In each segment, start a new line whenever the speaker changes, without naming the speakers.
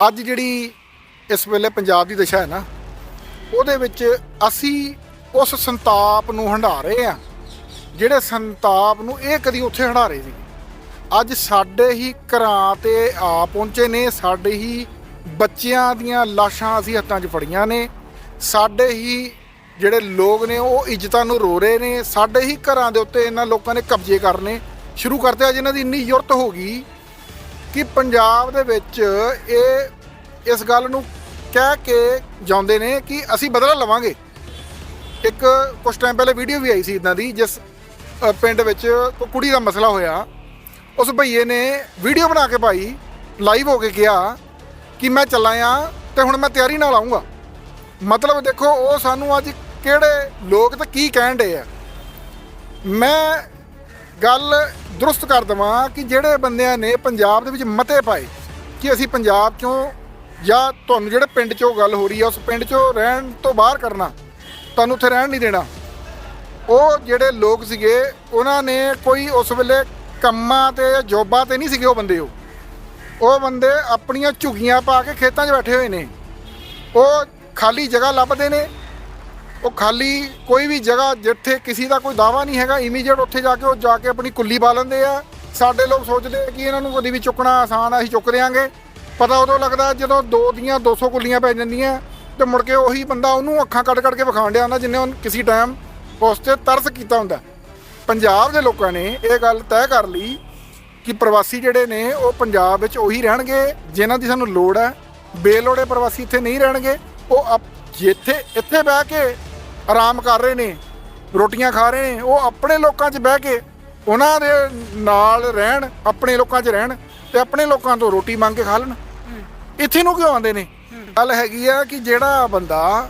ਅੱਜ ਜਿਹੜੀ ਇਸ ਵੇਲੇ ਪੰਜਾਬ ਦੀ ਦਸ਼ਾ ਹੈ ਨਾ, ਉਹਦੇ ਵਿੱਚ ਅਸੀਂ ਉਸ ਸੰਤਾਪ ਨੂੰ ਹੰਢਾ ਰਹੇ ਆ ਜਿਹੜੇ ਸੰਤਾਪ ਨੂੰ ਇਹ ਕਦੀ ਉੱਥੇ ਹੰਢਾ ਰਹੇ ਸੀ ਅੱਜ ਸਾਡੇ ਹੀ ਘਰਾਂ ਤੇ ਆ ਪਹੁੰਚੇ ਨੇ, ਸਾਡੇ ਹੀ ਬੱਚਿਆਂ ਦੀਆਂ ਲਾਸ਼ਾਂ ਅਸੀਂ ਹੱਥਾਂ 'ਚ ਫੜੀਆਂ ਨੇ, ਸਾਡੇ ਹੀ ਜਿਹੜੇ ਲੋਕ ਨੇ ਉਹ ਇੱਜ਼ਤਾਂ ਨੂੰ ਰੋ ਰਹੇ ਨੇ, ਸਾਡੇ ਹੀ ਘਰਾਂ ਦੇ ਉੱਤੇ ਇਹਨਾਂ ਲੋਕਾਂ ਨੇ ਕਬਜ਼ੇ ਕਰਨੇ ਸ਼ੁਰੂ ਕਰਤੇ, ਅੱਜ ਇਹਨਾਂ ਦੀ ਇੰਨੀ ਯੁਰਤ ਹੋ ਗਈ ਕਿ ਪੰਜਾਬ ਦੇ ਵਿੱਚ ਇਹ ਇਸ ਗੱਲ ਨੂੰ ਕਹਿ ਕੇ ਜਾਂਦੇ ਨੇ ਕਿ ਅਸੀਂ ਬਦਲਾ ਲਵਾਂਗੇ। ਇੱਕ ਕੁਝ ਟਾਈਮ ਪਹਿਲੇ ਵੀਡੀਓ ਵੀ ਆਈ ਸੀ ਇਦਾਂ ਦੀ, ਜਿਸ ਪਿੰਡ ਵਿੱਚ ਕੁੜੀ ਦਾ ਮਸਲਾ ਹੋਇਆ। ਉਸ ਭਈਏ ਨੇ ਵੀਡੀਓ ਬਣਾ ਕੇ ਭਾਈ ਲਾਈਵ ਹੋ ਕੇ ਕਿਹਾ ਕਿ ਮੈਂ ਚੱਲਾਂ ਆ ਤੇ ਹੁਣ ਮੈਂ ਤਿਆਰੀ ਨਾਲ ਆਉਂਗਾ ਮਤਲਬ ਦੇਖੋ, ਉਹ ਸਾਨੂੰ ਅੱਜ ਕਿਹੜੇ ਲੋਕ ਤਾਂ ਕੀ ਕਹਿਣ ਡੇ ਆ। ਮੈਂ ਗੱਲ ਦਰੁਸਤ ਕਰ ਦਵਾਂ ਕਿ ਜਿਹੜੇ ਬੰਦਿਆਂ ਨੇ ਪੰਜਾਬ ਦੇ ਵਿੱਚ ਮਤੇ ਪਾਏ ਕਿ ਅਸੀਂ ਪੰਜਾਬ ਚੋਂ ਜਾਂ ਤੁਹਾਨੂੰ ਜਿਹੜੇ ਪਿੰਡ ਚੋਂ ਗੱਲ ਹੋ ਰਹੀ ਹੈ ਉਸ ਪਿੰਡ ਚੋਂ ਰਹਿਣ ਤੋਂ ਬਾਹਰ ਕਰਨਾ, ਤੁਹਾਨੂੰ ਉੱਥੇ ਰਹਿਣ ਨਹੀਂ ਦੇਣਾ। ਉਹ ਜਿਹੜੇ ਲੋਕ ਸੀਗੇ, ਉਹਨਾਂ ਨੇ ਕੋਈ ਉਸ ਵੇਲੇ ਕੰਮਾਂ ਤੇ ਜੋਬਾਂ ਤੇ ਨਹੀਂ ਸੀਗੇ ਉਹ ਬੰਦੇ ਉਹ। ਉਹ ਬੰਦੇ ਆਪਣੀਆਂ ਝੁਗੀਆਂ ਪਾ ਕੇ ਖੇਤਾਂ 'ਚ ਬੈਠੇ ਹੋਏ ਨੇ। ਉਹ ਖਾਲੀ ਜਗ੍ਹਾ ਲੱਭਦੇ ਨੇ ਉਹ ਖਾਲੀ ਕੋਈ ਵੀ ਜਗ੍ਹਾ ਜਿੱਥੇ ਕਿਸੇ ਦਾ ਕੋਈ ਦਾਵਾ ਨਹੀਂ ਹੈਗਾ ਇਮੀਡੀਏਟ ਉੱਥੇ ਜਾ ਕੇ ਉਹ ਜਾ ਕੇ ਆਪਣੀ ਕੁੱਲੀ ਪਾ ਲੈਂਦੇ ਆ। ਸਾਡੇ ਲੋਕ ਸੋਚਦੇ ਆ ਕਿ ਇਹਨਾਂ ਨੂੰ ਕਦੀ ਵੀ ਚੁੱਕਣਾ ਆਸਾਨ ਆ, ਅਸੀਂ ਚੁੱਕ ਦਿਆਂਗੇ। ਪਤਾ ਉਦੋਂ ਲੱਗਦਾ ਜਦੋਂ ਦੋ ਦੀਆਂ 200 ਕੁੱਲੀਆਂ ਪੈ ਜਾਂਦੀਆਂ ਤੇ ਮੁੜ ਕੇ ਉਹੀ ਬੰਦਾ ਉਹਨੂੰ ਅੱਖਾਂ ਕੱਢ ਕੱਢ ਕੇ ਵਿਖਾਉਣ ਡਿਆ ਹੁੰਦਾ ਜਿੰਨੇ ਉਹਨੂੰ ਕਿਸੇ ਟਾਈਮ ਉਸ ਤੇ ਤਰਸ ਕੀਤਾ ਹੁੰਦਾ ਪੰਜਾਬ ਦੇ ਲੋਕਾਂ ਨੇ ਇਹ ਗੱਲ ਤੈਅ ਕਰ ਲਈ ਕਿ ਪ੍ਰਵਾਸੀ ਜਿਹੜੇ ਨੇ ਉਹ ਪੰਜਾਬ ਵਿੱਚ ਉਹੀ ਰਹਿਣਗੇ, ਜਿਨ੍ਹਾਂ ਦੀ ਸਾਨੂੰ ਲੋੜ ਹੈ। ਬੇਲੋੜੇ ਪ੍ਰਵਾਸੀ ਇੱਥੇ ਨਹੀਂ ਰਹਿਣਗੇ। ਉਹ ਅਪ- ਜਿੱਥੇ, ਇੱਥੇ ਬਹਿ ਕੇ ਆਰਾਮ ਕਰ ਰਹੇ ਨੇ, ਰੋਟੀਆਂ ਖਾ ਰਹੇ ਨੇ, ਉਹ ਆਪਣੇ ਲੋਕਾਂ 'ਚ ਬਹਿ ਕੇ ਉਹਨਾਂ ਦੇ ਨਾਲ ਰਹਿਣ, ਆਪਣੇ ਲੋਕਾਂ 'ਚ ਰਹਿਣ ਤੇ ਆਪਣੇ ਲੋਕਾਂ ਤੋਂ ਰੋਟੀ ਮੰਗ ਕੇ ਖਾ ਲੈਣ। ਇੱਥੇ ਨੂੰ ਕਿਉਂ ਆਉਂਦੇ ਨੇ? ਗੱਲ ਹੈਗੀ ਆ ਕਿ ਜਿਹੜਾ ਬੰਦਾ,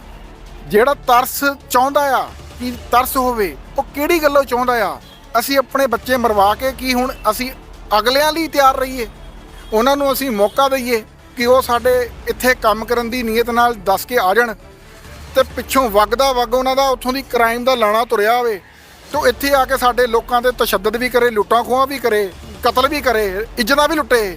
ਜਿਹੜਾ ਤਰਸ ਚਾਹੁੰਦਾ ਆ ਕਿ ਤਰਸ ਹੋਵੇ, ਉਹ ਕਿਹੜੀ ਗੱਲੋਂ ਚਾਹੁੰਦਾ ਆ? ਅਸੀਂ ਆਪਣੇ ਬੱਚੇ ਮਰਵਾ ਕੇ ਕੀ ਹੁਣ ਅਸੀਂ ਅਗਲਿਆਂ ਲਈ ਤਿਆਰ ਰਹੀਏ? ਉਹਨਾਂ ਨੂੰ ਅਸੀਂ ਮੌਕਾ ਦਈਏ ਕਿ ਉਹ ਸਾਡੇ ਇੱਥੇ ਕੰਮ ਕਰਨ ਦੀ ਨੀਅਤ ਨਾਲ ਦੱਸ ਕੇ ਆ ਜਾਣ। ਤੇ ਪਿੱਛੋਂ ਵਗਦਾ ਵਗ ਉਹਨਾਂ ਦਾ, ਉੱਥੋਂ ਦੀ ਕ੍ਰਾਈਮ ਦਾ ਲਾਣਾ ਤੁਰਿਆ ਹੋਵੇ, ਤੋ ਇੱਥੇ ਆ ਕੇ ਸਾਡੇ ਲੋਕਾਂ ਤੇ ਤਸ਼ੱਦਦ ਵੀ ਕਰੇ, ਲੁੱਟਾਂ ਖੋਹਾਂ ਵੀ ਕਰੇ, ਕਤਲ ਵੀ ਕਰੇ, ਇੱਜ਼ਤਾਂ ਵੀ ਲੁੱਟੇ,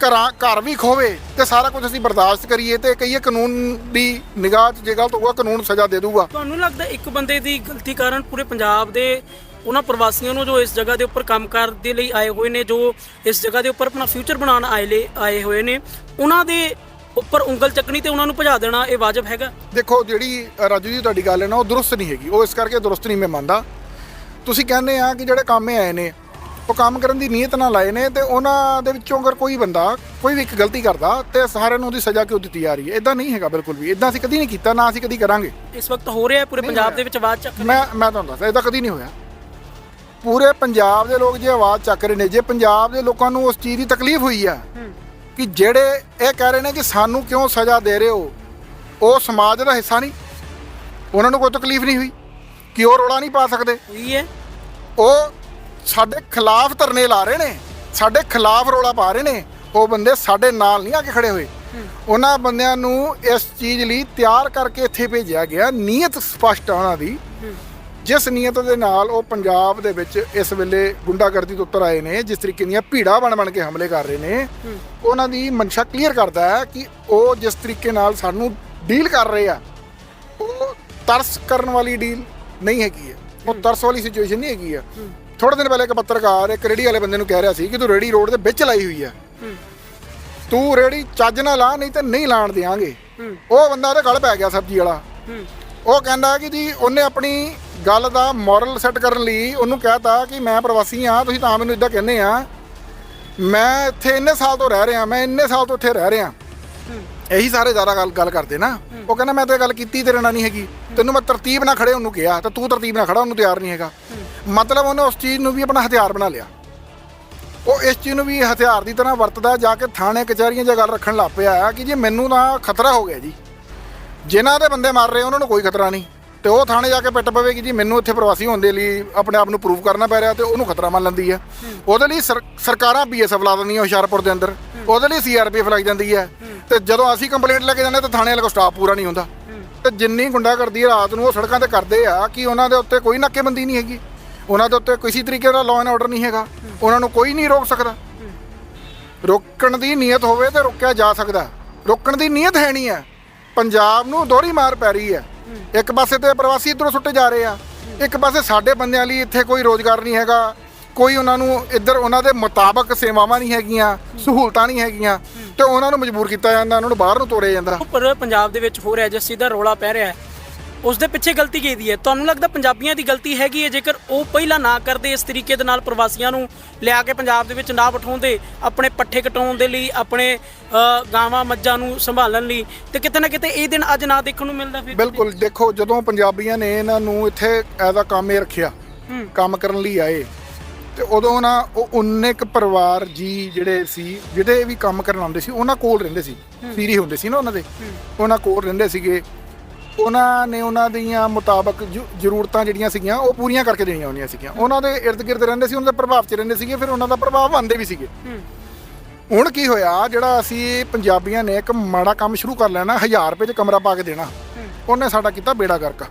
ਘਰਾਂ, ਘਰ ਵੀ ਖੋਵੇ ਤੇ ਸਾਰਾ ਕੁਝ ਅਸੀਂ ਬਰਦਾਸ਼ਤ ਕਰੀਏ ਤੇ ਕਹੀਏ ਕਾਨੂੰਨ ਦੀ ਨਿਗਾਹ 'ਚ ਜੇ ਗਲਤ ਹੋਊਗਾ, ਕਾਨੂੰਨ ਸਜ਼ਾ ਦੇ ਦੂਗਾ
ਤੁਹਾਨੂੰ ਲੱਗਦਾ ਇੱਕ ਬੰਦੇ ਦੀ ਗਲਤੀ ਕਾਰਨ ਪੂਰੇ ਪੰਜਾਬ ਦੇ ਉਹਨਾਂ ਪ੍ਰਵਾਸੀਆਂ ਨੂੰ ਜੋ ਇਸ ਜਗ੍ਹਾ ਦੇ ਉੱਪਰ ਕੰਮ ਕਰਨ ਦੇ ਲਈ ਆਏ ਹੋਏ ਨੇ, ਜੋ ਇਸ ਜਗ੍ਹਾ ਦੇ ਉੱਪਰ ਆਪਣਾ ਫਿਊਚਰ ਬਣਾਉਣ ਆਏ ਲੈ ਆਏ ਹੋਏ ਨੇ, ਉਹਨਾਂ ਦੇ ਉੱਪਰ ਉਂਗਲ ਚੱਕਣੀ ਤੇ ਉਹਨਾਂ ਨੂੰ ਭਜਾ ਦੇਣਾ ਇਹ ਵਾਜਬ ਹੈਗਾ।
ਦੇਖੋ ਜਿਹੜੀ ਰਾਜੂ ਜੀ ਤੁਹਾਡੀ ਗੱਲ ਹੈ ਨਾ ਉਹ ਦਰੁਸਤ ਨਹੀਂ ਹੈਗੀ। ਉਹ ਇਸ ਕਰਕੇ ਦਰੁਸਤ ਨਹੀਂ ਮੈਂ ਮੰਨਦਾ। ਤੁਸੀਂ ਕਹਿੰਦੇ ਆ ਕਿ ਜਿਹੜੇ ਕੰਮ ਆਏ ਨੇ ਉਹ ਕੰਮ ਕਰਨ ਦੀ ਨੀਅਤ ਨਾਲ ਆਏ ਨੇ ਤੇ ਉਹਨਾਂ ਦੇ ਵਿੱਚੋਂ ਅਗਰ ਕੋਈ ਬੰਦਾ ਕੋਈ ਵੀ ਇੱਕ ਗਲਤੀ ਕਰਦਾ ਤੇ ਸਾਰਿਆਂ ਨੂੰ ਉਹਦੀ ਸਜ਼ਾ ਕਿਉਂ ਦਿੱਤੀ ਜਾ ਰਹੀ ਹੈ? ਇਦਾਂ ਨਹੀਂ ਹੈਗਾ ਬਿਲਕੁਲ ਵੀ। ਇਦਾਂ ਅਸੀਂ ਕਦੀ ਨਹੀਂ ਕੀਤਾ ਨਾ ਅਸੀਂ ਕਦੀ ਕਰਾਂਗੇ।
ਇਸ ਵਕਤ ਹੋ ਰਿਹਾ ਪੂਰੇ ਪੰਜਾਬ ਦੇ ਵਿੱਚ ਆਵਾਜ਼ ਚੱਕ
ਮੈਂ ਮੈਂ ਤੁਹਾਨੂੰ ਦੱਸਦਾ ਇਦਾਂ ਕਦੀ ਨਹੀਂ ਹੋਇਆ। ਪੂਰੇ ਪੰਜਾਬ ਦੇ ਲੋਕ ਜੇ ਆਵਾਜ਼ ਚੱਕ ਰਹੇ ਨੇ ਜੇ ਪੰਜਾਬ ਦੇ ਲੋਕਾਂ ਨੂੰ ਉਸ ਚੀਜ਼ ਦੀ ਤਕਲੀਫ ਹੋਈ ਆ ਕਿ ਜਿਹੜੇ ਇਹ ਕਹਿ ਰਹੇ ਨੇ ਕਿ ਸਾਨੂੰ ਕਿਉਂ ਸਜ਼ਾ ਦੇ ਰਹੇ ਹੋ ਉਹ ਸਮਾਜ ਦਾ ਹਿੱਸਾ ਨਹੀਂ। ਉਹਨਾਂ ਨੂੰ ਕੋਈ ਤਕਲੀਫ ਨਹੀਂ ਹੋਈ ਕਿ ਉਹ ਰੋਲਾ ਨਹੀਂ ਪਾ ਸਕਦੇ।
ਹੋਈ ਹੈ।
ਉਹ ਸਾਡੇ ਖਿਲਾਫ ਧਰਨੇ ਲਾ ਰਹੇ ਨੇ ਸਾਡੇ ਖਿਲਾਫ ਰੋਲਾ ਪਾ ਰਹੇ ਨੇ ਉਹ ਬੰਦੇ ਸਾਡੇ ਨਾਲ ਨਹੀਂ ਆ ਕੇ ਖੜੇ ਹੋਏ। ਉਹਨਾਂ ਬੰਦਿਆਂ ਨੂੰ ਇਸ ਚੀਜ਼ ਲਈ ਤਿਆਰ ਕਰਕੇ ਇੱਥੇ ਭੇਜਿਆ ਗਿਆ ਨੀਅਤ ਸਪਸ਼ਟ ਆ ਉਹਨਾਂ ਦੀ। ਜਿਸ ਨੀਅਤ ਦੇ ਨਾਲ ਉਹ ਪੰਜਾਬ ਦੇ ਵਿੱਚ ਇਸ ਵੇਲੇ ਗੁੰਡਾਗਰਦੀ ਤੋਂ ਉੱਤਰ ਆਏ ਨੇ ਜਿਸ ਤਰੀਕੇ ਦੀਆਂ ਭੀੜਾ ਬਣ ਬਣ ਕੇ ਹਮਲੇ ਕਰ ਰਹੇ ਨੇ ਉਹਨਾਂ ਦੀ ਮਨਸ਼ਾ ਕਲੀਅਰ ਕਰਦਾ ਹੈ ਕਿ ਉਹ ਜਿਸ ਤਰੀਕੇ ਨਾਲ ਸਾਨੂੰ ਡੀਲ ਕਰ ਰਹੇ ਆ ਉਹ ਤਰਸ ਕਰਨ ਵਾਲੀ ਡੀਲ ਨਹੀਂ ਹੈਗੀ ਹੈ। ਉਹ ਤਰਸ ਵਾਲੀ ਸਿਚੁਏਸ਼ਨ ਨਹੀਂ ਹੈਗੀ ਆ। ਥੋੜੇ ਦਿਨ ਪਹਿਲੇ ਇੱਕ ਪੱਤਰਕਾਰ ਇੱਕ ਰੇੜੀ ਵਾਲੇ ਬੰਦੇ ਨੂੰ ਕਹਿ ਰਿਹਾ ਸੀ ਕਿ ਤੂੰ ਰੇੜੀ ਰੋਡ ਦੇ ਵਿੱਚ ਲਾਈ ਹੋਈ ਆ। ਤੂੰ ਰੇੜੀ ਚੱਜ ਨਾਲ ਲਾ ਨਹੀਂ ਤੇ ਨਹੀਂ ਲਾਣ ਦਿਆਂਗੇ। ਉਹ ਬੰਦਾ ਉਹਦੇ ਗਲ ਪੈ ਗਿਆ ਸਬਜ਼ੀ ਵਾਲਾ। ਉਹ ਕਹਿੰਦਾ ਕਿ ਜੀ ਉਹਨੇ ਆਪਣੀ ਗੱਲ ਦਾ ਮੋਰਲ ਸੈੱਟ ਕਰਨ ਲਈ ਉਹਨੂੰ ਕਹਿਤਾ ਕਿ ਮੈਂ ਪ੍ਰਵਾਸੀ ਆ ਤੁਸੀਂ ਤਾਂ ਮੈਨੂੰ ਇਦਾਂ ਕਹਿੰਦੇ ਆ। ਮੈਂ ਇੱਥੇ ਇੰਨੇ ਸਾਲ ਤੋਂ ਰਹਿ ਰਿਹਾ, ਮੈਂ ਇੰਨੇ ਸਾਲ ਤੋਂ ਇੱਥੇ ਰਹਿ ਰਿਹਾ। ਇਹੀ ਸਾਰੇ ਜ਼ਿਆਦਾ ਗੱਲ ਗੱਲ ਕਰਦੇ ਨਾ। ਉਹ ਕਹਿੰਦਾ ਮੈਂ ਤੇ ਗੱਲ ਕੀਤੀ, ਤੇਰੇ ਨਾਲ ਨਹੀਂ ਹੈਗੀ। ਤੈਨੂੰ ਮੈਂ ਤਰਤੀਬ ਨਾਲ ਖੜੇ ਉਹਨੂੰ ਕਿਹਾ ਤਾਂ ਤੂੰ ਤਰਤੀਬ ਨਾਲ ਖੜਾ, ਉਹਨੂੰ ਤਿਆਰ ਨਹੀਂ ਹੈਗਾ। ਮਤਲਬ ਉਹਨੇ ਉਸ ਚੀਜ਼ ਨੂੰ ਵੀ ਆਪਣਾ ਹਥਿਆਰ ਬਣਾ ਲਿਆ। ਉਹ ਇਸ ਚੀਜ਼ ਨੂੰ ਵੀ ਹਥਿਆਰ ਦੀ ਤਰ੍ਹਾਂ ਵਰਤਦਾ, ਜਾ ਕੇ ਥਾਣੇ, ਕਚਹਿਰੀਆਂ 'ਚ ਗੱਲ ਰੱਖਣ ਲੱਗ ਪਿਆ ਕਿ ਜੀ ਮੈਨੂੰ ਤਾਂ ਖਤਰਾ ਹੋ ਗਿਆ ਜੀ। ਜਿਨ੍ਹਾਂ ਦੇ ਬੰਦੇ ਮਾਰ ਰਹੇ ਉਹਨਾਂ ਨੂੰ ਕੋਈ ਖਤਰਾ ਨਹੀਂ। ਤੇ ਉਹ ਥਾਣੇ ਜਾ ਕੇ ਪਿੱਟ ਪਵੇਗੀ ਜੀ, ਮੈਨੂੰ ਇੱਥੇ ਪ੍ਰਵਾਸੀ ਹੋਣ ਦੇ ਲਈ ਆਪਣੇ ਆਪ ਨੂੰ ਪ੍ਰੂਵ ਕਰਨਾ ਪੈ ਰਿਹਾ ਤੇ ਉਹਨੂੰ ਖਤਰਾ ਮੰਨ ਲੈਂਦੀ ਹੈ ਉਹਦੇ ਲਈ ਸਰ- ਸਰਕਾਰਾਂ ਬੀਐਸਐਫ ਲਾ ਦਿੰਦੀਆਂ ਹੁਸ਼ਿਆਰਪੁਰ ਦੇ ਅੰਦਰ। ਉਹਦੇ ਲਈ ਸੀਆਰਪੀਐਫ ਲਾਈ ਜਾਂਦੀ ਹੈ ਤੇ ਜਦੋਂ ਅਸੀਂ ਕੰਪਲੇਂਟ ਲੈ ਕੇ ਜਾਂਦੇ ਤਾਂ ਥਾਣੇ ਵਾਲੇ ਕੋਲ ਸਟਾਫ ਪੂਰਾ ਨਹੀਂ ਹੁੰਦਾ। ਤੇ ਜਿੰਨੀ ਗੁੰਡਾਗਰਦੀ ਹੈ ਰਾਤ ਨੂੰ, ਉਹ ਸੜਕਾਂ ਤੇ ਕਰਦੇ ਆ ਕਿ ਉਹਨਾਂ ਦੇ ਉੱਤੇ ਕੋਈ ਨਾਕੇਬੰਦੀ ਨਹੀਂ ਹੈਗੀ। ਉਹਨਾਂ ਦੇ ਉੱਤੇ ਕਿਸੇ ਤਰੀਕੇ ਦਾ ਲਾਅ ਐਂਡ ਆਰਡਰ ਨਹੀਂ ਹੈਗਾ। ਉਹਨਾਂ ਨੂੰ ਕੋਈ ਨਹੀਂ ਰੋਕ ਸਕਦਾ। ਰੋਕਣ ਦੀ ਨੀਅਤ ਹੋਵੇ ਤੇ ਰੋਕਿਆ ਜਾ ਸਕਦਾ। ਰੋਕਣ ਦੀ ਨੀਅਤ ਹੈ ਨਹੀਂ ਹੈ ਪੰਜਾਬ ਨੂੰ ਦੋਹਰੀ ਮਾਰ ਪੈ ਰਹੀ ਹੈ। ਇੱਕ ਪਾਸੇ ਤੇ ਪ੍ਰਵਾਸੀ ਇਧਰੋਂ ਸੁੱਟੇ ਜਾ ਰਹੇ ਆ ਇੱਕ ਪਾਸੇ ਸਾਡੇ ਬੰਦਿਆਂ ਲਈ ਇੱਥੇ ਕੋਈ ਰੋਜ਼ਗਾਰ ਨਹੀਂ ਹੈਗਾ ਕੋਈ ਉਹਨਾਂ ਨੂੰ ਇੱਧਰ ਉਹਨਾਂ ਦੇ ਮੁਤਾਬਕ ਸੇਵਾਵਾਂ ਨਹੀਂ ਹੈਗੀਆਂ ਸਹੂਲਤਾਂ ਨਹੀਂ ਹੈਗੀਆਂ ਤੇ ਉਹਨਾਂ ਨੂੰ ਮਜਬੂਰ ਕੀਤਾ ਜਾਂਦਾ ਉਹਨਾਂ ਨੂੰ ਬਾਹਰ ਨੂੰ ਤੋੜਿਆ ਜਾਂਦਾ।
ਪਰ ਪੰਜਾਬ ਦੇ ਵਿੱਚ ਹੋ ਰਿਹਾ ਜਿਸ ਚੀਜ਼ ਦਾ ਰੌਲਾ ਪੈ ਰਿਹਾ ਹੈ ਉਸ ਦੇ ਪਿੱਛੇ ਗਲਤੀ ਕਿਹਦੀ ਹੈ? ਤੁਹਾਨੂੰ ਲੱਗਦਾ ਪੰਜਾਬੀਆਂ ਦੀ ਗਲਤੀ ਹੈਗੀ ਹੈ? ਜੇਕਰ ਉਹ ਪਹਿਲਾਂ ਨਾ ਕਰਦੇ ਇਸ ਤਰੀਕੇ ਦੇ ਨਾਲ ਪ੍ਰਵਾਸੀਆਂ ਨੂੰ ਲਿਆ ਕੇ ਪੰਜਾਬ ਦੇ ਵਿੱਚ ਨਾ ਬਿਠਾਉਂਦੇ ਆਪਣੇ ਪੱਠੇ ਕਟਾਉਣ ਦੇ ਲਈ ਆਪਣੇ ਗਾਵਾਂ ਮੱਝਾਂ ਨੂੰ ਸੰਭਾਲਣ ਲਈ ਤੇ ਕਿਤੇ ਨਾ ਕਿਤੇ ਇਹ ਦਿਨ ਅੱਜ ਨਾ ਦੇਖਣ ਨੂੰ ਮਿਲਦਾ ਫਿਰ।
ਬਿਲਕੁਲ। ਦੇਖੋ ਜਦੋਂ ਪੰਜਾਬੀਆਂ ਨੇ ਇਹਨਾਂ ਨੂੰ ਇੱਥੇ ਐਜ਼ ਆ ਕੰਮ ਰੱਖਿਆ। ਕੰਮ ਕਰਨ ਲਈ ਆਏ ਤੇ ਉਦੋਂ ਨਾ ਉਹ ਉਨੇ ਕੁ ਪਰਿਵਾਰ ਜੀ ਜਿਹੜੇ ਸੀ ਜਿਹੜੇ ਵੀ ਕੰਮ ਕਰਨ ਆਉਂਦੇ ਸੀ ਉਹਨਾਂ ਕੋਲ ਰਹਿੰਦੇ ਸੀ। ਫੀਰੀ ਹੁੰਦੇ ਸੀ ਨਾ ਉਹਨਾਂ ਦੇ। ਉਹਨਾਂ ਕੋਲ ਰਹਿੰਦੇ ਸੀਗੇ। ਉਹਨਾਂ ਨੇ ਉਹਨਾਂ ਦੀਆਂ ਮੁਤਾਬਕ ਜ਼ਰੂ- ਜ਼ਰੂਰਤਾਂ ਜਿਹੜੀਆਂ ਸੀਗੀਆਂ ਉਹ ਪੂਰੀਆਂ ਕਰਕੇ ਦੇਣੀਆਂ ਹੁੰਦੀਆਂ ਸੀਗੀਆਂ। ਉਹਨਾਂ ਦੇ ਇਰਦ ਗਿਰਦ ਰਹਿੰਦੇ ਸੀ ਉਹਨਾਂ ਦੇ ਪ੍ਰਭਾਵ 'ਚ ਰਹਿੰਦੇ ਸੀਗੇ ਫਿਰ ਉਹਨਾਂ ਦਾ ਪ੍ਰਭਾਵ ਮੰਨਦੇ ਵੀ ਸੀਗੇ।
ਹੂੰ।
ਹੁਣ ਕੀ ਹੋਇਆ ਜਿਹੜਾ ਅਸੀਂ ਪੰਜਾਬੀਆਂ ਨੇ ਇੱਕ ਮਾੜਾ ਕੰਮ ਸ਼ੁਰੂ ਕਰ ਲੈਣਾ 1000 ਰੁਪਏ 'ਚ ਕਮਰਾ ਪਾ ਕੇ ਦੇਣਾ। ਉਹਨੇ ਸਾਡਾ ਕੀਤਾ ਬੇੜਾ ਗਰਕ।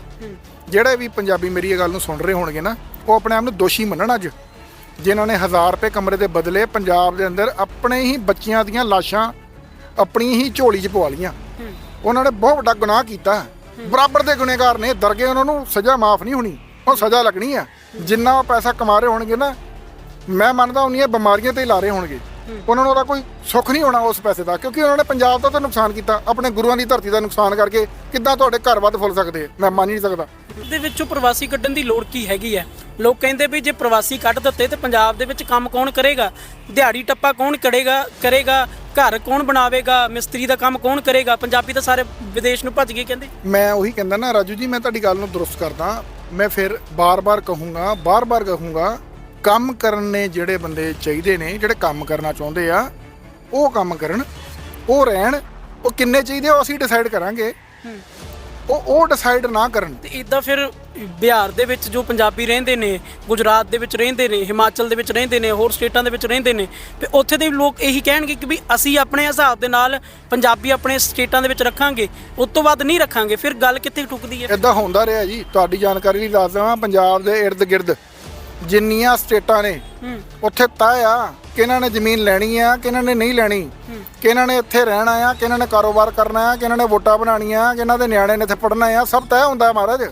ਜਿਹੜੇ ਵੀ ਪੰਜਾਬੀ ਮੇਰੀ ਇਹ ਗੱਲ ਨੂੰ ਸੁਣ ਰਹੇ ਹੋਣਗੇ ਨਾ ਉਹ ਆਪਣੇ ਆਪ ਨੂੰ ਦੋਸ਼ੀ ਮੰਨਣ ਅੱਜ। ਜਿਨ੍ਹਾਂ ਨੇ 1000 ਰੁਪਏ ਕਮਰੇ ਦੇ ਬਦਲੇ ਪੰਜਾਬ ਦੇ ਅੰਦਰ ਆਪਣੇ ਹੀ ਬੱਚਿਆਂ ਦੀਆਂ ਲਾਸ਼ਾਂ ਆਪਣੀ ਹੀ ਝੋਲੀ 'ਚ ਪਵਾ ਲੀਆਂ ਉਹਨਾਂ ਨੇ ਬਹੁਤ ਵੱਡਾ ਗੁਨਾਹ ਕੀਤਾ। ਬਰਾਬਰ ਦੇ ਗੁਨੇਗਾਰ ਨੇ ਦਰਗੇ ਉਹਨਾਂ ਨੂੰ ਸਜ਼ਾ ਮਾਫ ਨਹੀਂ ਹੋਣੀ ਉਹ ਸਜ਼ਾ ਲੱਗਣੀ ਆ। ਜਿੰਨਾ ਪੈਸਾ ਕਮਾ ਰਹੇ ਹੋਣਗੇ ਨਾ ਮੈਂ ਮੰਨਦਾ ਉਹਨੀਆਂ ਬਿਮਾਰੀਆਂ ਤੇ ਹੀ ਲਾ ਰਹੇ ਹੋਣਗੇ। ਉਹਨਾਂ ਨੂੰ ਉਹਦਾ ਕੋਈ ਸੁੱਖ ਨਹੀਂ ਹੋਣਾ ਉਸ ਪੈਸੇ ਦਾ ਕਿਉਂਕਿ ਉਹਨਾਂ ਨੇ ਪੰਜਾਬ ਦਾ ਤਾਂ ਨੁਕਸਾਨ ਕੀਤਾ ਆਪਣੇ ਗੁਰੂਆਂ ਦੀ ਧਰਤੀ ਦਾ ਨੁਕਸਾਨ ਕਰਕੇ ਕਿੱਦਾਂ ਤੁਹਾਡੇ ਘਰ ਵੱਧ ਫੁੱਲ ਸਕਦੇ ਮੈਂ ਮੰਨ ਨਹੀਂ ਸਕਦਾ।
ਦੇ ਵਿੱਚੋਂ ਪ੍ਰਵਾਸੀ ਕੱਢਣ ਦੀ ਲੋੜ ਕੀ ਹੈਗੀ ਹੈ? ਲੋਕ ਕਹਿੰਦੇ ਵੀ ਜੇ ਪ੍ਰਵਾਸੀ ਕੱਢ ਦਿੱਤੇ ਤੇ ਪੰਜਾਬ ਦੇ ਵਿੱਚ ਕੰਮ ਕੌਣ ਕਰੇਗਾ? ਦਿਹਾੜੀ ਟੱਪਾ ਕੌਣ ਕਰੇਗਾ ਕਰੇਗਾ? ਘਰ ਕੌਣ ਬਣਾਵੇਗਾ? ਮਿਸਤਰੀ ਦਾ ਕੰਮ ਕੌਣ ਕਰੇਗਾ? ਪੰਜਾਬੀ ਤਾਂ ਸਾਰੇ ਵਿਦੇਸ਼ ਨੂੰ ਭੱਜ ਗਏ ਕਹਿੰਦੇ।
ਮੈਂ ਉਹੀ ਕਹਿੰਦਾ ਨਾ ਰਾਜੂ ਜੀ ਮੈਂ ਤੁਹਾਡੀ ਗੱਲ ਨੂੰ ਦਰੁਸਤ ਕਰਦਾ। ਮੈਂ ਫਿਰ ਬਾਰ-ਬਾਰ ਕਹੂੰਗਾ ਬਾਰ-ਬਾਰ ਕਹੂੰਗਾ ਕੰਮ ਕਰਨ ਨੇ ਜਿਹੜੇ ਬੰਦੇ ਚਾਹੀਦੇ ਨੇ ਜਿਹੜੇ ਕੰਮ ਕਰਨਾ ਚਾਹੁੰਦੇ ਆ ਉਹ ਕੰਮ ਕਰਨ ਉਹ ਰਹਿਣ ਉਹ ਕਿੰਨੇ ਚਾਹੀਦੇ ਆ ਉਹ ਅਸੀਂ ਡਿਸਾਈਡ ਕਰਾਂਗੇ। ਉਹ ਉਹ ਡਿਸਾਈਡ ਨਾ ਕਰਨ।
ਤੇ ਇਦਾਂ ਫਿਰ ਬਿਹਾਰ ਦੇ ਵਿੱਚ ਜੋ ਪੰਜਾਬੀ ਰਹਿੰਦੇ ਨੇ ਗੁਜਰਾਤ ਦੇ ਵਿੱਚ ਰਹਿੰਦੇ ਨੇ ਹਿਮਾਚਲ ਦੇ ਵਿੱਚ ਰਹਿੰਦੇ ਨੇ ਹੋਰ ਸਟੇਟਾਂ ਦੇ ਵਿੱਚ ਰਹਿੰਦੇ ਨੇ ਤੇ ਉੱਥੇ ਦੇ ਲੋਕ ਇਹੀ ਕਹਿਣਗੇ ਕਿ ਵੀ ਅਸੀਂ ਆਪਣੇ ਹਿਸਾਬ ਦੇ ਨਾਲ ਪੰਜਾਬੀ ਆਪਣੇ ਸਟੇਟਾਂ ਦੇ ਵਿੱਚ ਰੱਖਾਂਗੇ ਉਸ ਤੋਂ ਬਾਅਦ ਨਹੀਂ ਰੱਖਾਂਗੇ ਫਿਰ ਗੱਲ ਕਿੱਥੇ ਟੁੱਕਦੀ ਹੈ?
ਇਦਾਂ ਹੁੰਦਾ ਰਿਹਾ ਜੀ ਤੁਹਾਡੀ ਜਾਣਕਾਰੀ ਲਈ ਦੱਸ ਦਵਾਂ ਪੰਜਾਬ ਦੇ ਇਰਦ ਗਿਰਦ ਜਿੰਨੀਆਂ ਸਟੇਟਾਂ ਨੇ ਉੱਥੇ ਤੈਅ ਆ ਕਿ ਇਹਨਾਂ ਨੇ ਜ਼ਮੀਨ ਲੈਣੀ ਆ ਕਿ ਇਹਨਾਂ ਨੇ ਨਹੀਂ ਲੈਣੀ ਕਿ ਇਹਨਾਂ ਨੇ ਇੱਥੇ ਰਹਿਣਾ ਆ ਕਿ ਇਹਨਾਂ ਨੇ ਕਾਰੋਬਾਰ ਕਰਨਾ ਆ ਕਿ ਇਹਨਾਂ ਨੇ ਵੋਟਾਂ ਬਣਾਉਣੀਆਂ ਕਿ ਇਹਨਾਂ ਦੇ ਨਿਆਣੇ ਨੇ ਇੱਥੇ ਪੜ੍ਹਨਾ ਆ ਸਭ ਤੈਅ ਹੁੰਦਾ ਹੈ ਮਹਾਰਾਜ।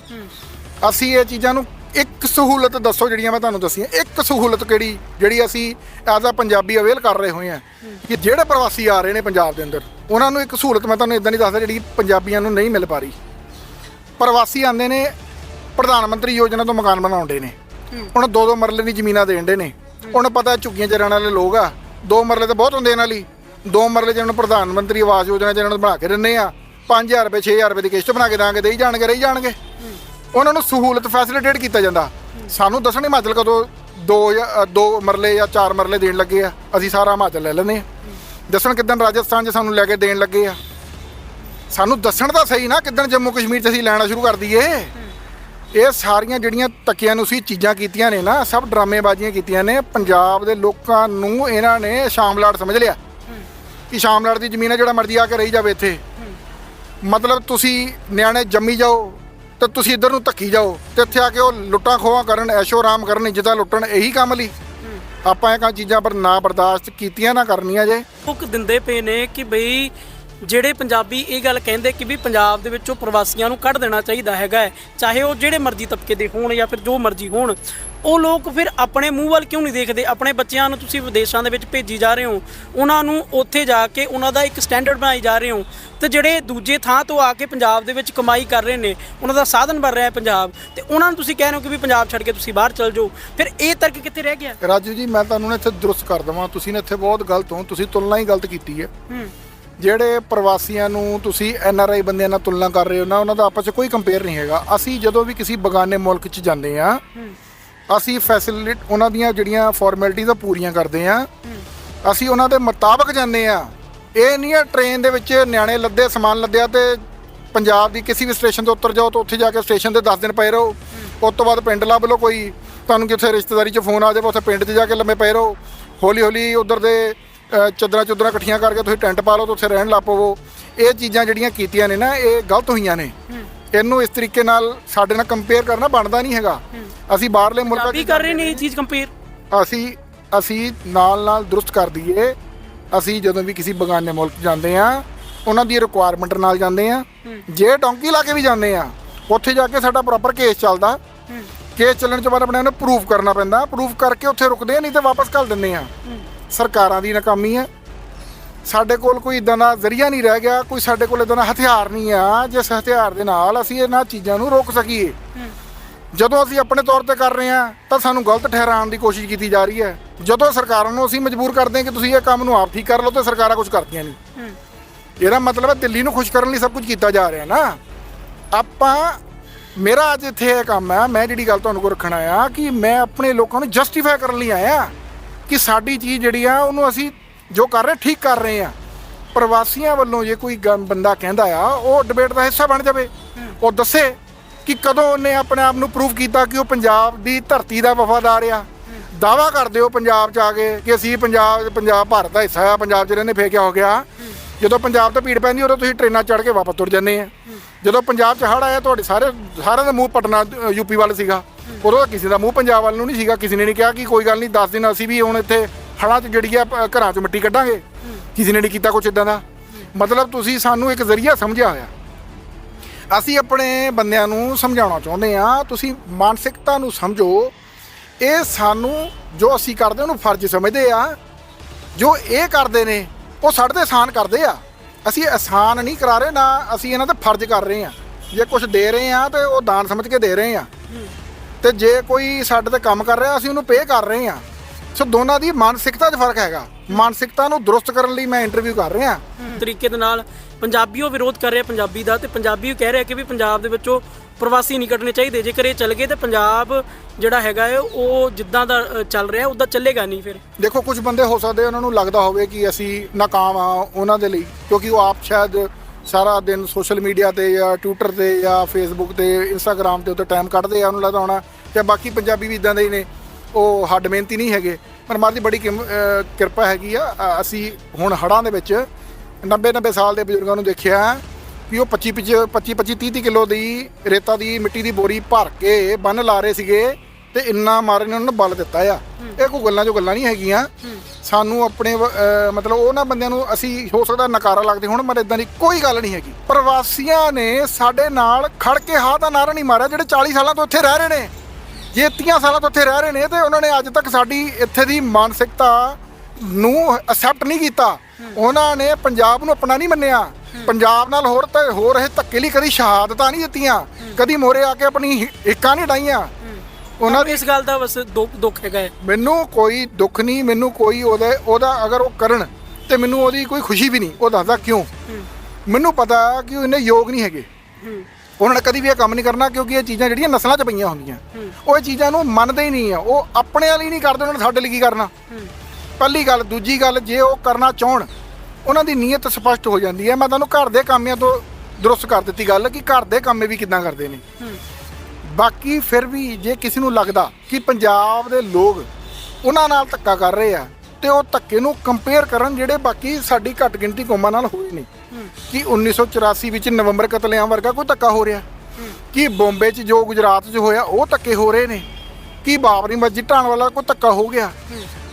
ਅਸੀਂ ਇਹ ਚੀਜ਼ਾਂ ਨੂੰ ਇੱਕ ਸਹੂਲਤ ਦੱਸੋ ਜਿਹੜੀਆਂ ਮੈਂ ਤੁਹਾਨੂੰ ਦੱਸੀਆਂ। ਇੱਕ ਸਹੂਲਤ ਕਿਹੜੀ? ਜਿਹੜੀ ਅਸੀਂ ਐਜ਼ ਆ ਪੰਜਾਬੀ ਅਵੇਲ ਕਰ ਰਹੇ ਹੋਏ ਆ। ਕਿ ਜਿਹੜੇ ਪ੍ਰਵਾਸੀ ਆ ਰਹੇ ਨੇ ਪੰਜਾਬ ਦੇ ਅੰਦਰ ਉਹਨਾਂ ਨੂੰ ਇੱਕ ਸਹੂਲਤ ਮੈਂ ਤੁਹਾਨੂੰ ਇਦਾਂ ਨਹੀਂ ਦੱਸਦਾ ਜਿਹੜੀ ਪੰਜਾਬੀਆਂ ਨੂੰ ਨਹੀਂ ਮਿਲ ਪਾ ਰਹੀ। ਪ੍ਰਵਾਸੀ ਆਂਦੇ ਨੇ ਪ੍ਰਧਾਨ ਮੰਤਰੀ ਯੋਜਨਾ ਤੋਂ ਮਕਾਨ ਬਣਾਉਂਦੇ ਨੇ। ਹੁਣ ਦੋ ਦੋ ਮਰਲੇ ਦੀ ਜ਼ਮੀਨਾਂ ਦੇਣ ਦੇ ਨੇ। ਉਹਨੂੰ ਪਤਾ ਝੁੱਗੀਆਂ ਚ ਰਹਿਣ ਵਾਲੇ ਲੋਕ ਆ। ਦੋ ਮਰਲੇ ਤਾਂ ਬਹੁਤ ਹੁੰਦੇ ਇਹਨਾਂ ਲਈ। ਦੋ ਮਰਲੇ ਜਿਹਨਾਂ ਨੂੰ ਪ੍ਰਧਾਨ ਮੰਤਰੀ ਆਵਾਸ ਯੋਜਨਾ ਜਿਹਨਾਂ ਨੂੰ ਬਣਾ ਕੇ ਦਿੰਦੇ ਆ। 5000 ਰੁਪਏ 6000 ਰੁਪਏ ਦੀ ਕਿਸ਼ਤ ਬਣਾ ਕੇ ਦਾਂਗੇ ਦੇਈ ਜਾਣਗੇ, ਰਹੀ ਜਾਣਗੇ। ਉਹਨਾਂ ਨੂੰ ਸਹੂਲਤ ਫੈਸਿਲਿਟੇਟ ਕੀਤਾ ਜਾਂਦਾ। ਸਾਨੂੰ ਦੱਸਣ ਹਿਮਾਚਲ ਕਦੋਂ ਦੋ ਜਾਂ ਦੋ ਮਰਲੇ ਜਾਂ ਚਾਰ ਮਰਲੇ ਦੇਣ ਲੱਗੇ ਆ। ਅਸੀਂ ਸਾਰਾ ਹਿਮਾਚਲ ਲੈ ਲੈਂਦੇ ਆ। ਦੱਸਣ ਕਿਦਾਂ ਰਾਜਸਥਾਨ 'ਚ ਸਾਨੂੰ ਲੈ ਕੇ ਦੇਣ ਲੱਗੇ ਆ। ਸਾਨੂੰ ਦੱਸਣ ਤਾਂ ਸਹੀ ਨਾ ਕਿਦਾਂ ਜੰਮੂ ਕਸ਼ਮੀਰ 'ਚ ਅਸੀਂ ਲੈਣਾ ਸ਼ੁਰੂ ਕਰ ਦਈਏ। ਇਹ ਸਾਰੀਆਂ ਜਿਹੜੀਆਂ ਤੱਕਿਆਂ ਨੂੰ ਸੀ, ਚੀਜ਼ਾਂ ਕੀਤੀਆਂ ਨੇ ਨਾ, ਸਭ ਡਰਾਮੇਬਾਜ਼ੀਆਂ ਕੀਤੀਆਂ ਨੇ, ਪੰਜਾਬ ਦੇ ਲੋਕਾਂ ਨੂੰ ਇਹਨਾਂ ਨੇ ਸ਼ਾਮਲਾੜ ਸਮਝ ਲਿਆ। ਕਿ ਸ਼ਾਮਲਾਟ ਦੀ ਜ਼ਮੀਨ ਹੈ ਜਿਹੜਾ ਮਰਜ਼ੀ ਆ ਕੇ ਰਹੀ ਜਾਵੇ ਇੱਥੇ। ਮਤਲਬ ਤੁਸੀਂ ਨਿਆਣੇ ਜੰਮੀ ਜਾਓ, ਤੇ ਤੁਸੀਂ ਇੱਧਰ ਨੂੰ ਧੱਕੀ ਜਾਓ, ਤੇ ਇੱਥੇ ਆ ਕੇ ਉਹ ਲੁੱਟਾਂ ਖੋਹਾਂ ਕਰਨ, ਐਸ਼ੋ ਆਰਾਮ ਕਰਨ, ਜਿੱਦਾਂ ਲੁੱਟਣ, ਇਹੀ ਕੰਮ ਲਈ। ਆਪਾਂ ਇਹ ਕਾ ਚੀਜ਼ਾਂ ਪਰ ਨਾ ਬਰਦਾਸ਼ਤ ਕੀਤੀਆਂ, ਨਾ ਕਰਨੀਆਂ ਜੇ।
ਹੁਕ ਦਿੰਦੇ ਪਏ ਨੇ ਕਿ ਬਈ ਜਿਹੜੇ ਪੰਜਾਬੀ ਇਹ ਗੱਲ ਕਹਿੰਦੇ ਕਿ ਵੀ ਪੰਜਾਬ ਦੇ ਵਿੱਚੋਂ ਪ੍ਰਵਾਸੀਆਂ ਨੂੰ ਕੱਢ ਦੇਣਾ ਚਾਹੀਦਾ ਹੈਗਾ। ਚਾਹੇ ਉਹ ਜਿਹੜੇ ਮਰਜ਼ੀ ਤਬਕੇ ਦੇ ਹੋਣ ਜਾਂ ਫਿਰ ਜੋ ਮਰਜ਼ੀ ਹੋਣ ਉਹ ਲੋਕ ਫਿਰ ਆਪਣੇ ਮੂੰਹ ਵੱਲ ਕਿਉਂ ਨਹੀਂ ਦੇਖਦੇ? ਆਪਣੇ ਬੱਚਿਆਂ ਨੂੰ ਤੁਸੀਂ ਵਿਦੇਸ਼ਾਂ ਦੇ ਵਿੱਚ ਭੇਜੀ ਜਾ ਰਹੇ ਹੋ ਉਹਨਾਂ ਨੂੰ ਉੱਥੇ ਜਾ ਕੇ ਉਹਨਾਂ ਦਾ ਇੱਕ ਸਟੈਂਡਰਡ ਬਣਾਈ ਜਾ ਰਹੇ ਹੋ ਤੇ ਜਿਹੜੇ ਦੂਜੇ ਥਾਂ ਤੋਂ ਆ ਕੇ ਪੰਜਾਬ ਦੇ ਵਿੱਚ ਕਮਾਈ ਕਰ ਰਹੇ ਨੇ ਉਹਨਾਂ ਦਾ ਸਾਧਨ ਬਣ ਰਿਹਾ ਹੈ ਪੰਜਾਬ ਤੇ ਉਹਨਾਂ ਨੂੰ ਤੁਸੀਂ ਕਹਿ ਰਹੇ ਹੋ ਕਿ ਵੀ ਪੰਜਾਬ ਛੱਡ ਕੇ ਤੁਸੀਂ ਬਾਹਰ ਚਲ ਜਾਓ। ਫਿਰ ਇਹ ਤਰਕ ਕਿੱਥੇ ਰਹਿ ਗਿਆ?
ਰਾਜੂ ਜੀ ਮੈਂ ਤੁਹਾਨੂੰ ਇੱਥੇ ਦਰੁਸਤ ਕਰ ਦਵਾਂ। ਤੁਸੀਂ ਨੇ ਇੱਥੇ ਬਹੁਤ ਗਲਤ ਹੋ ਤੁਸੀਂ ਤੁਲਨਾ ਹੀ ਗਲਤ ਕੀਤੀ ਹੈ।
ਹੂੰ।
ਜਿਹੜੇ ਪ੍ਰਵਾਸੀਆਂ ਨੂੰ ਤੁਸੀਂ ਐਨ ਆਰ ਆਈ ਬੰਦਿਆਂ ਨਾਲ ਤੁਲਨਾ ਕਰ ਰਹੇ ਹੋ ਨਾ, ਉਹਨਾਂ ਦਾ ਆਪਸ 'ਚ ਕੋਈ ਕੰਪੇਅਰ ਨਹੀਂ ਹੈਗਾ। ਅਸੀਂ ਜਦੋਂ ਵੀ ਕਿਸੇ ਬਗਾਨੇ ਮੁਲਕ 'ਚ ਜਾਂਦੇ ਆ, ਅਸੀਂ ਫੈਸਿਲਿਟ ਉਹਨਾਂ ਦੀਆਂ ਜਿਹੜੀਆਂ ਫਾਰਮੈਲਿਟੀਆਂ ਪੂਰੀਆਂ ਕਰਦੇ ਆ। ਅਸੀਂ ਉਹਨਾਂ ਦੇ ਮੁਤਾਬਕ ਜਾਂਦੇ ਆ। ਇਹ ਨਹੀਂ ਹੈ ਟ੍ਰੇਨ ਦੇ ਵਿੱਚ ਨਿਆਣੇ ਲੱਦੇ, ਸਮਾਨ ਲੱਦਿਆ ਤੇ ਪੰਜਾਬ ਦੀ ਕਿਸੇ ਵੀ ਸਟੇਸ਼ਨ ਤੋਂ ਉੱਤਰ ਜਾਓ ਤਾਂ ਉੱਥੇ ਜਾ ਕੇ ਸਟੇਸ਼ਨ ਤੇ 10 ਦਿਨ ਪਏ ਰਹੋ। ਉਸ ਤੋਂ ਬਾਅਦ ਪਿੰਡ ਲੱਭ ਲਓ ਕੋਈ। ਤੁਹਾਨੂੰ ਕਿੱਥੇ ਰਿਸ਼ਤੇਦਾਰੀ 'ਚ ਫੋਨ ਆ ਜਾਵੇ, ਉੱਥੇ ਪਿੰਡ 'ਚ ਜਾ ਕੇ ਲੰਮੇ ਪਏ ਰਹੋ। ਹੌਲੀ ਹੌਲੀ ਉਧਰ ਦੇ ਚੱਦਰਾਂ ਚੁੱਦਰਾਂ ਇਕੱਠੀਆਂ ਕਰਕੇ ਤੁਸੀਂ ਟੈਂਟ ਪਾ ਲਓ ਤੇ ਉੱਥੇ ਰਹਿਣ ਲੱਗ ਪਵੋ। ਇਹ ਚੀਜ਼ਾਂ ਜਿਹੜੀਆਂ ਕੀਤੀਆਂ ਨੇ ਨਾ ਇਹ ਗਲਤ ਹੋਈਆਂ ਨੇ। ਇਹਨੂੰ ਇਸ ਤਰੀਕੇ ਨਾਲ ਸਾਡੇ ਨਾਲ ਕੰਪੇਅਰ ਕਰਨਾ ਬਣਦਾ ਨਹੀਂ ਹੈਗਾ। ਅਸੀਂ ਬਾਹਰਲੇ ਮੁਲਕਾਂ
ਪੰਜਾਬੀ ਕਰ ਰਹੇ ਨੇ ਇਹ ਚੀਜ਼ ਕੰਪੇਅਰ
ਅਸੀਂ ਅਸੀਂ ਨਾਲ ਨਾਲ ਦਰੁਸਤ ਕਰ ਦਈਏ। ਅਸੀਂ ਜਦੋਂ ਵੀ ਕਿਸੇ ਬਗਾਨੇ ਮੁਲਕ ਜਾਂਦੇ ਆ ਉਹਨਾਂ ਦੀ ਰਿਕੁਆਇਰਮੈਂਟ ਨਾਲ ਜਾਂਦੇ ਆ। ਜੇ ਡੌਂਕੀ ਲਾ ਕੇ ਵੀ ਜਾਂਦੇ ਆ ਉੱਥੇ ਜਾ ਕੇ ਸਾਡਾ ਪ੍ਰੋਪਰ ਕੇਸ ਚੱਲਦਾ। ਕੇਸ ਚੱਲਣ ਤੋਂ ਬਾਅਦ ਆਪਣੇ ਨੂੰ ਪ੍ਰੂਫ ਕਰਨਾ ਪੈਂਦਾ। ਪ੍ਰੂਫ ਕਰਕੇ ਉੱਥੇ ਰੁਕਦੇ ਆ ਨਹੀਂ ਤੇ ਵਾਪਸ ਘੱਲ ਦਿੰਦੇ ਆ। ਸਰਕਾਰਾਂ ਦੀ ਨਾਕਾਮੀ ਆ ਸਾਡੇ ਕੋਲ ਕੋਈ ਇਦਾਂ ਦਾ ਜ਼ਰੀਆ ਨਹੀਂ ਰਹਿ ਗਿਆ ਕੋਈ ਸਾਡੇ ਕੋਲ ਇਦਾਂ ਦਾ ਹਥਿਆਰ ਨਹੀਂ ਆ ਜਿਸ ਹਥਿਆਰ ਦੇ ਨਾਲ ਅਸੀਂ ਇਹਨਾਂ ਚੀਜ਼ਾਂ ਨੂੰ ਰੋਕ ਸਕੀਏ। ਜਦੋਂ ਅਸੀਂ ਆਪਣੇ ਤੌਰ ਤੇ ਕਰ ਰਹੇ ਹਾਂ ਤਾਂ ਸਾਨੂੰ ਗਲਤ ਠਹਿਰਾਉਣ ਦੀ ਕੋਸ਼ਿਸ਼ ਕੀਤੀ ਜਾ ਰਹੀ ਹੈ। ਜਦੋਂ ਸਰਕਾਰਾਂ ਨੂੰ ਅਸੀਂ ਮਜਬੂਰ ਕਰਦੇ ਹਾਂ ਕਿ ਤੁਸੀਂ ਇਹ ਕੰਮ ਨੂੰ ਆਪ ਠੀਕ ਕਰ ਲਓ ਤੇ ਸਰਕਾਰਾਂ ਕੁਝ ਕਰਦੀਆਂ ਨਹੀਂ। ਇਹਦਾ ਮਤਲਬ ਹੈ ਦਿੱਲੀ ਨੂੰ ਖੁਸ਼ ਕਰਨ ਲਈ ਸਭ ਕੁਝ ਕੀਤਾ ਜਾ ਰਿਹਾ ਨਾ। ਆਪਾਂ ਮੇਰਾ ਅੱਜ ਇੱਥੇ ਇਹ ਕੰਮ ਹੈ ਮੈਂ ਜਿਹੜੀ ਗੱਲ ਤੁਹਾਨੂੰ ਕੋਲ ਰੱਖਣ ਆਇਆ ਕਿ ਮੈਂ ਆਪਣੇ ਲੋਕਾਂ ਨੂੰ ਜਸਟੀਫਾਈ ਕਰਨ ਲਈ ਆਇਆ। ਕਿ ਸਾਡੀ ਚੀਜ਼ ਜਿਹੜੀ ਆ ਉਹਨੂੰ ਅਸੀਂ ਜੋ ਕਰ ਰਹੇ ਠੀਕ ਕਰ ਰਹੇ ਆ। ਪ੍ਰਵਾਸੀਆਂ ਵੱਲੋਂ ਜੇ ਕੋਈ ਬੰਦਾ ਕਹਿੰਦਾ ਆ ਉਹ ਡਿਬੇਟ ਦਾ ਹਿੱਸਾ ਬਣ ਜਾਵੇ। ਉਹ ਦੱਸੇ ਕਿ ਕਦੋਂ ਉਹਨੇ ਆਪਣੇ ਆਪ ਨੂੰ ਪ੍ਰੂਫ ਕੀਤਾ ਕਿ ਉਹ ਪੰਜਾਬ ਦੀ ਧਰਤੀ ਦਾ ਵਫਾਦਾਰ ਆ। ਦਾਵਾ ਕਰਦੇ ਹੋ ਪੰਜਾਬ ਚ ਆ ਕੇ ਕਿ ਅਸੀਂ ਪੰਜਾਬ ਪੰਜਾਬ ਭਾਰਤ ਦਾ ਹਿੱਸਾ ਆ ਪੰਜਾਬ ਚ ਰਹਿੰਦੇ ਫੇਰ ਕਿਆ ਹੋ ਗਿਆ। ਜਦੋਂ ਪੰਜਾਬ ਤੇ ਭੀੜ ਪੈਂਦੀ ਉਦੋਂ ਤੁਸੀਂ ਟ੍ਰੇਨਾਂ ਚੜ੍ਹ ਕੇ ਵਾਪਸ ਤੁਰ ਜਾਂਦੇ ਆ। ਜਦੋਂ ਪੰਜਾਬ ਚ ਹੜ ਆਇਆ ਤੁਹਾਡੇ ਸਾਰੇ ਸਾਰਿਆਂ ਦਾ ਮੂੰਹ ਪਟਨਾ ਅ, ਯੂਪੀ ਵੱਲ ਸੀਗਾ। ਉਦੋਂ ਤਾਂ ਕਿਸੇ ਦਾ ਮੂੰਹ ਪੰਜਾਬ ਵੱਲ ਨੂੰ ਨਹੀਂ ਸੀਗਾ ਕਿਸੇ ਨੇ ਨਹੀਂ ਕਿਹਾ ਕਿ ਕੋਈ ਗੱਲ ਨਹੀਂ 10 ਦਿਨ ਅਸੀਂ ਵੀ ਹੁਣ ਇੱਥੇ ਹੜਾਂ 'ਚ ਜਿਹੜੀ ਆ ਘਰਾਂ 'ਚ ਮਿੱਟੀ ਕੱਢਾਂਗੇ। ਕਿਸੇ ਨੇ ਨਹੀਂ ਕੀਤਾ ਕੁਛ ਇਦਾਂ ਦਾ। ਮਤਲਬ ਤੁਸੀਂ ਸਾਨੂੰ ਇੱਕ ਜ਼ਰੀਆ ਸਮਝਿਆ ਹੋਇਆ। ਅਸੀਂ ਆਪਣੇ ਬੰਦਿਆਂ ਨੂੰ ਸਮਝਾਉਣਾ ਚਾਹੁੰਦੇ ਆ ਤੁਸੀਂ ਮਾਨਸਿਕਤਾ ਨੂੰ ਸਮਝੋ। ਇਹ ਸਾਨੂੰ ਜੋ ਅਸੀਂ ਕਰਦੇ ਉਹਨੂੰ ਫਰਜ਼ ਸਮਝਦੇ ਆ। ਜੋ ਇਹ ਕਰਦੇ ਨੇ ਉਹ ਸਾਡੇ ਤੇ ਆਸਾਨ ਕਰਦੇ ਆ। ਅਸੀਂ ਆਸਾਨ ਨਹੀਂ ਕਰਾ ਰਹੇ, ਨਾ ਅਸੀਂ ਇਹਨਾਂ ਤੇ ਫਰਜ਼ ਕਰ ਰਹੇ ਹਾਂ। ਜੇ ਕੁਝ ਦੇ ਰਹੇ ਹਾਂ ਤੇ ਉਹ ਦਾਨ ਸਮਝ ਕੇ ਦੇ ਰਹੇ ਹਾਂ। ਤੇ ਜੇ ਕੋਈ ਸਾਡੇ ਤੇ ਕੰਮ ਕਰ ਰਿਹਾ, ਅਸੀਂ ਉਹਨੂੰ ਪੇ ਕਰ ਰਹੇ ਹਾਂ। ਸੋ ਦੋਨਾਂ ਦੀ ਮਾਨਸਿਕਤਾ 'ਚ ਫ਼ਰਕ ਹੈਗਾ। ਮਾਨਸਿਕਤਾ ਨੂੰ ਦਰੁਸਤ ਕਰਨ ਲਈ ਮੈਂ ਇੰਟਰਵਿਊ ਕਰ ਰਿਹਾ।
ਤਰੀਕੇ ਦੇ ਨਾਲ ਪੰਜਾਬੀਓ ਵਿਰੋਧ ਕਰ ਰਿਹਾ ਪੰਜਾਬੀ ਦਾ ਤੇ ਪੰਜਾਬੀ ਕਹਿ ਰਿਹਾ ਕਿ ਵੀ ਪੰਜਾਬ ਦੇ ਵਿੱਚੋਂ ਪ੍ਰਵਾਸੀ ਨਹੀਂ ਕੱਢਣੇ ਚਾਹੀਦੇ। ਜੇਕਰ ਇਹ ਚੱਲ ਗਏ ਤੇ ਪੰਜਾਬ ਜਿਹੜਾ ਹੈਗਾ ਹੈ ਉਹ ਜਿੱਦਾਂ ਦਾ ਚੱਲ ਰਿਹਾ, ਉਦਾਂ ਚੱਲੇਗਾ ਨਹੀਂ ਫਿਰ।
ਦੇਖੋ, ਕੁਝ ਬੰਦੇ ਹੋ ਸਕਦੇ ਉਹਨਾਂ ਨੂੰ ਲੱਗਦਾ ਹੋਵੇ ਕਿ ਅਸੀਂ ਨਾਕਾਮ ਆ ਉਹਨਾਂ ਦੇ ਲਈ, ਕਿਉਂਕਿ ਉਹ ਆਪ ਸ਼ਾਇਦ ਸਾਰਾ ਦਿਨ ਸੋਸ਼ਲ ਮੀਡੀਆ ਤੇ ਜਾਂ ਟਵਿੱਟਰ ਤੇ ਜਾਂ ਫੇਸਬੁੱਕ ਤੇ ਇੰਸਟਾਗ੍ਰam ਤੇ ਉੱਤੇ ਟਾਈਮ ਕੱਢਦੇ ਆ, ਉਹਨੂੰ ਲੱਗਦਾ ਹੋਣਾ ਜਾਂ ਬਾਕੀ ਪੰਜਾਬੀ ਵੀ ਇਦਾਂ ਦੇ ਹੀ ਨੇ, ਉਹ ਹੱਡ ਮਿਹਨਤੀ ਨਹੀਂ ਹੈਗੇ। ਪਰ ਮਾਂ ਦੀ ਬੜੀ ਕਿਰਪਾ ਹੈਗੀ ਆ ਅਸੀਂ ਹੁਣ ਹੜਾਂ ਦੇ ਵਿੱਚ 90 90 ਸਾਲ ਦੇ ਬਜ਼ੁਰਗਾਂ ਨੂੰ ਦੇਖਿਆ ਵੀ ਉਹ 25 25 25 25 30 30 ਕਿਲੋ ਦੀ ਰੇਤਾ ਦੀ ਮਿੱਟੀ ਦੀ ਬੋਰੀ ਭਰ ਕੇ ਬੰਨ ਲਾ ਰਹੇ ਸੀਗੇ ਤੇ ਇੰਨਾ ਮਾਰੇ ਨੇ ਉਹਨਾਂ ਨੂੰ ਬਲ ਦਿੱਤਾ ਆ। ਇਹ ਕੋਈ ਗੱਲਾਂ ਜੋ ਗੱਲਾਂ ਨਹੀਂ ਹੈਗੀਆਂ। ਸਾਨੂੰ ਆਪਣੇ ਮਤਲਬ ਉਹਨਾਂ ਬੰਦਿਆਂ ਨੂੰ ਅਸੀਂ ਹੋ ਸਕਦਾ ਨਕਾਰਾ ਲੱਗਦੇ ਹੁਣ, ਪਰ ਇਦਾਂ ਦੀ ਕੋਈ ਗੱਲ ਨਹੀਂ ਹੈਗੀ। ਪ੍ਰਵਾਸੀਆਂ ਨੇ ਸਾਡੇ ਨਾਲ ਖੜ ਕੇ ਹਾਂ ਦਾ ਨਾਰਾ ਨਹੀਂ ਮਾਰਿਆ, ਜਿਹੜੇ 40 ਸਾਲਾਂ ਤੋਂ ਇੱਥੇ ਰਹਿ ਰਹੇ ਨੇ। ਜੇ 30 ਸਾਲਾਂ ਤੋਂ ਇੱਥੇ ਰਹਿ ਰਹੇ ਨੇ, ਤੇ ਉਹਨਾਂ ਨੇ ਅੱਜ ਤੱਕ ਸਾਡੀ ਇੱਥੇ ਦੀ ਮਾਨਸਿਕਤਾ ਨੂੰ ਅਸੈਪਟ ਨਹੀਂ ਕੀਤਾ। ਉਹਨਾਂ ਨੇ ਪੰਜਾਬ ਨੂੰ ਆਪਣਾ ਨਹੀਂ ਮੰਨਿਆ। ਪੰਜਾਬ ਨਾਲ ਹੋਰ ਤੇ ਹੋ ਰਹੇ ਧੱਕੇ ਲਈ ਕਦੀ ਸ਼ਹਾਦਤਾਂ ਨਹੀਂ ਦਿੱਤੀਆਂ ਕਦੀ ਮੋਰੇ ਆ ਕੇ ਆਪਣੀ ਹਿੱਕਾਂ ਨਹੀਂ ਡਾਈਆਂ। ਉਹਨਾਂ ਦੀ
ਇਸ ਗੱਲ ਦਾ ਬਸ ਦੁੱਖ ਦੁੱਖ ਹੈਗਾ
ਮੈਨੂੰ ਕੋਈ ਦੁੱਖ ਨਹੀਂ ਮੈਨੂੰ ਕੋਈ ਉਹਦੇ ਉਹਦਾ ਅਗਰ ਉਹ ਕਰਨ ਤੇ ਮੈਨੂੰ ਉਹਦੀ ਕੋਈ ਖੁਸ਼ੀ ਵੀ ਨਹੀਂ ਉਹ ਦੱਸਦਾ ਕਿਉਂ? ਮੈਨੂੰ ਪਤਾ ਕਿ ਉਹ ਇੰਨੇ ਯੋਗ ਨਹੀਂ ਹੈਗੇ। ਉਹਨਾਂ ਨੇ ਕਦੀ ਵੀ ਇਹ ਕੰਮ ਨਹੀਂ ਕਰਨਾ ਕਿਉਂਕਿ ਇਹ ਚੀਜ਼ਾਂ ਜਿਹੜੀਆਂ ਨਸਲਾਂ 'ਚ ਪਈਆਂ ਹੁੰਦੀਆਂ। ਉਹ ਇਹ ਚੀਜ਼ਾਂ ਨੂੰ ਮੰਨਦੇ ਹੀ ਨਹੀਂ ਆ। ਉਹ ਆਪਣੇ ਵਾਲੀ ਨਹੀਂ ਕਰਦੇ ਉਹਨਾਂ ਨੇ ਸਾਡੇ ਲਈ ਕੀ ਕਰਨਾ? ਪਹਿਲੀ ਗੱਲ ਦੂਜੀ ਗੱਲ ਜੇ ਉਹ ਕਰਨਾ ਚਾਹਣ ਉਹਨਾਂ ਦੀ ਨੀਅਤ ਸਪਸ਼ਟ ਹੋ ਜਾਂਦੀ ਹੈ। ਮੈਂ ਤੁਹਾਨੂੰ ਘਰ ਦੇ ਕਾਮਿਆਂ ਤੋਂ ਦਰੁਸਤ ਕਰ ਦਿੱਤੀ ਗੱਲ ਕਿ ਘਰ ਦੇ ਕੰਮੇ ਵੀ ਕਿੱਦਾਂ ਕਰਦੇ ਨੇ। ਬਾਕੀ ਫਿਰ ਵੀ ਜੇ ਕਿਸੇ ਨੂੰ ਲੱਗਦਾ ਕਿ ਪੰਜਾਬ ਦੇ ਲੋਕ ਉਹਨਾਂ ਨਾਲ ਧੱਕਾ ਕਰ ਰਹੇ ਆ ਤੇ ਉਹ ਧੱਕੇ ਨੂੰ ਕੰਪੇਅਰ ਕਰਨ ਜਿਹੜੇ ਬਾਕੀ ਸਾਡੀ ਘੱਟ ਗਿਣਤੀ ਕੌਮਾਂ ਨਾਲ ਹੋਏ ਨੇ। ਕਿ 1984 ਵਿੱਚ ਨਵੰਬਰ ਕਤਲੇਆਮ ਵਰਗਾ ਕੋਈ ਧੱਕਾ ਹੋ ਰਿਹਾ। ਕਿ ਬੰਬੇ 'ਚ ਜੋ ਗੁਜਰਾਤ 'ਚ ਹੋਇਆ ਉਹ ਧੱਕੇ ਹੋ ਰਹੇ ਨੇ। ਕਿ ਬਾਬਰੀ ਮਸਜਿਦ ਢਾਣ ਵਾਲਾ ਕੋਈ ਧੱਕਾ ਹੋ ਗਿਆ।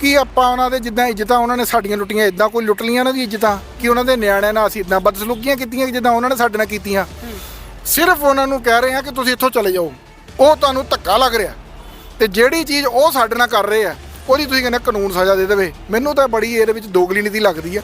ਕਿ ਆਪਾਂ ਉਹਨਾਂ ਦੇ ਜਿੱਦਾਂ ਇੱਜ਼ਤਾਂ, ਉਹਨਾਂ ਨੇ ਸਾਡੀਆਂ ਲੁੱਟੀਆਂ, ਇਦਾਂ ਕੋਈ ਲੁੱਟ ਲੀਆਂ ਉਹਨਾਂ ਦੀ ਇੱਜ਼ਤਾਂ? ਕਿ ਉਹਨਾਂ ਦੇ ਨਿਆਣਿਆਂ ਨਾਲ ਅਸੀਂ ਇਦਾਂ ਬਦਸਲੂਕੀਆਂ ਕੀਤੀਆਂ ਕਿ ਜਿੱਦਾਂ ਉਹਨਾਂ ਨੇ ਸਾਡੇ ਨਾਲ ਕੀਤੀਆਂ? ਸਿਰਫ ਉਹਨਾਂ ਨੂੰ ਕਹਿ ਰਹੇ ਹਾਂ ਕਿ ਤੁਸੀਂ ਇੱਥੋਂ ਚਲੇ ਜਾਓ। ਉਹ ਤੁਹਾਨੂੰ ਧੱਕਾ ਲੱਗ ਰਿਹਾ। ਤੇ ਜਿਹੜੀ ਚੀਜ਼ ਉਹ ਸਾਡੇ ਨਾਲ ਕਰ ਰਹੇ ਆ, ਉਹਦੀ ਤੁਸੀਂ ਕਹਿੰਦੇ ਕਾਨੂੰਨ ਸਜ਼ਾ ਦੇ ਦੇਵੇ। ਮੈਨੂੰ ਤਾਂ ਬੜੀ ਇਹਦੇ ਵਿੱਚ ਦੋਗਲੀ ਨੀਤੀ ਲੱਗਦੀ ਆ।